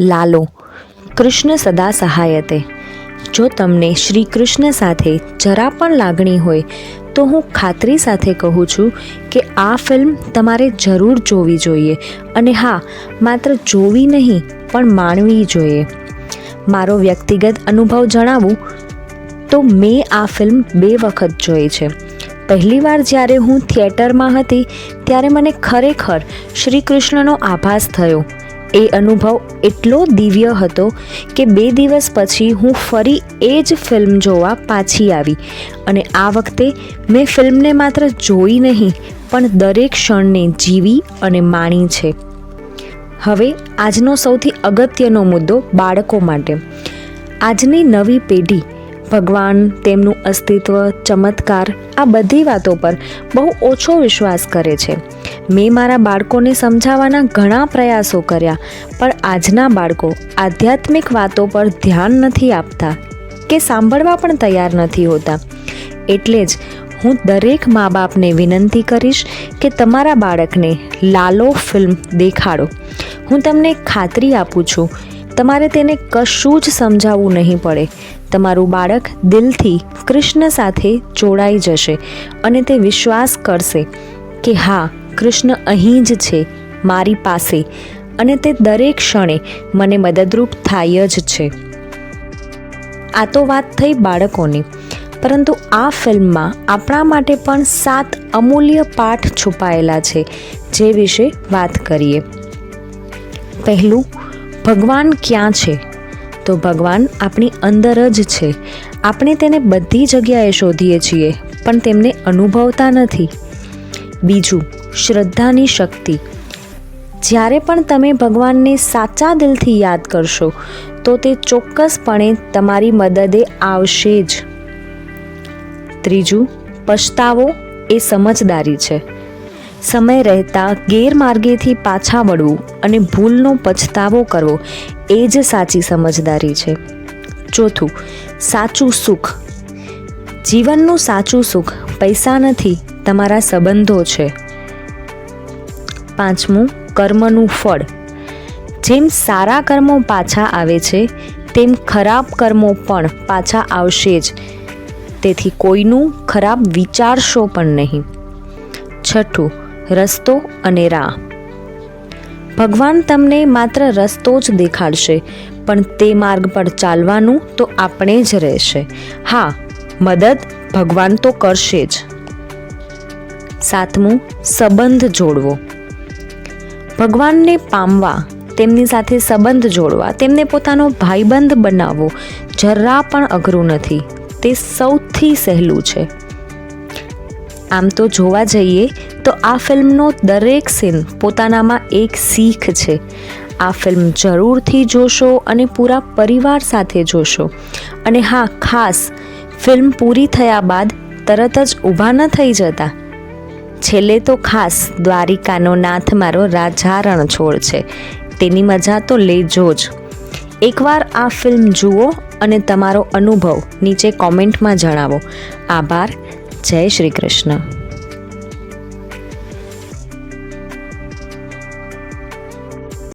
લાલો, કૃષ્ણ સદા સહાયતે. જો તમને શ્રી કૃષ્ણ સાથે જરા પણ લાગણી હોય, તો હું ખાતરી સાથે કહું છું કે આ ફિલ્મ તમારે જરૂર જોવી જોઈએ. અને હા, માત્ર જોવી નહીં, પણ માણવી જોઈએ. મારો વ્યક્તિગત અનુભવ જણાવું, તો મેં આ ફિલ્મ બે વખત જોઈ છે. પહેલીવાર જ્યારે હું થિયેટરમાં હતી, ત્યારે મને ખરેખર શ્રી કૃષ્ણનો આભાસ થયો. એ અનુભવ એટલો દિવ્ય હતો કે બે દિવસ પછી હું ફરી એ જ ફિલ્મ જોવા પાછી આવી. અને આ વખતે મેં ફિલ્મને માત્ર જોઈ નહીં, પણ દરેક ક્ષણને જીવી અને માણી છે. હવે આજનો સૌથી અગત્યનો મુદ્દો બાળકો માટે. આજની નવી પેઢી, ભગવાન, તેમનું અસ્તિત્વ, ચમત્કાર, આ બધી વાતો પર બહુ ઓછો વિશ્વાસ કરે છે. મેં મારા બાળકોને સમજાવવાના ઘણા પ્રયાસો કર્યા, પણ આજના બાળકો આધ્યાત્મિક વાતો પર ધ્યાન નથી આપતા કે સાંભળવા પણ તૈયાર નથી હોતા. એટલે જ હું દરેક મા બાપને વિનંતી કરીશ કે તમારા બાળકને લાલો ફિલ્મ દેખાડો. હું તમને ખાતરી આપું છું, તમારે તેને કશું જ સમજાવવું નહીં પડે. તમારું બાળક દિલથી કૃષ્ણ સાથે જોડાઈ જશે અને તે વિશ્વાસ કરશે કે હા કૃષ્ણ અહીં જ છે, મારી પાસે, અને તે દરેક ક્ષણે મને મદદરૂપ થાય જ છે. આ તો વાત થઈ બાળકોની, પરંતુ આ ફિલ્મમાં આપણા માટે પણ સાત અમૂલ્ય પાઠ છુપાયેલા છે, જે વિશે વાત કરીએ. પહેલું, ભગવાન ક્યાં છે? તો ભગવાન આપણી અંદર જ છે. આપણે તેને બધી જગ્યાએ શોધીએ છીએ, પણ તેમને અનુભવતા નથી. બીજું શ્રદ્ધાની શક્તિ. જ્યારે પણ તમે ભગવાનને સાચા દિલથી યાદ કરશો, તો તે ચોક્કસપણે તમારી મદદે આવશે જ. ત્રીજું, પછતાવો એ સમજદારી છે. સમય રહેતા ગેરમાર્ગેથી પાછા વળવું અને ભૂલનો પછતાવો કરવો એ જ સાચી સમજદારી છે. ચોથું, સાચું સુખ. જીવનનું સાચું સુખ પૈસા નથી, તમારા સંબંધો છે. પાંચમું, કર્મનું ફળ. જેમ સારા કર્મો પાછા આવે છે, તેમ ખરાબ કર્મો પણ પાછા આવશે જ. તેથી કોઈનું ખરાબ વિચારશો પણ નહીં. છઠ્ઠું, રસ્તો અને રાહ. ભગવાન તમને માત્ર રસ્તો જ દેખાડશે, પણ તે માર્ગ પર ચાલવાનું તો આપણે જ રહેશે. હા, મદદ ભગવાન તો કરશે જ. સાતમું, સંબંધ જોડવો. ભગવાનને પામવા, તેમની સાથે સંબંધ જોડવા, તેમને પોતાનો ભાઈબંધ બનાવવો જરા પણ અઘરું નથી. તે સૌથી સહેલું છે. આમ તો જોવા જઈએ તો આ ફિલ્મનો દરેક સીન પોતાનામાં એક શીખ છે. આ ફિલ્મ જરૂરથી જોશો અને પૂરા પરિવાર સાથે જોશો. અને હા, ખાસ, ફિલ્મ પૂરી થયા બાદ તરત જ ઊભા ન થઈ જતા. છેલ્લે તો ખાસ દ્વારિકાનો નાથ મારો રાજા રણછોડ છે. તેની મજા તો લેજો જ. એકવાર આ ફિલ્મ જુઓ અને તમારો અનુભવ નીચે કોમેન્ટમાં જણાવો. આભાર. જય શ્રી કૃષ્ણ.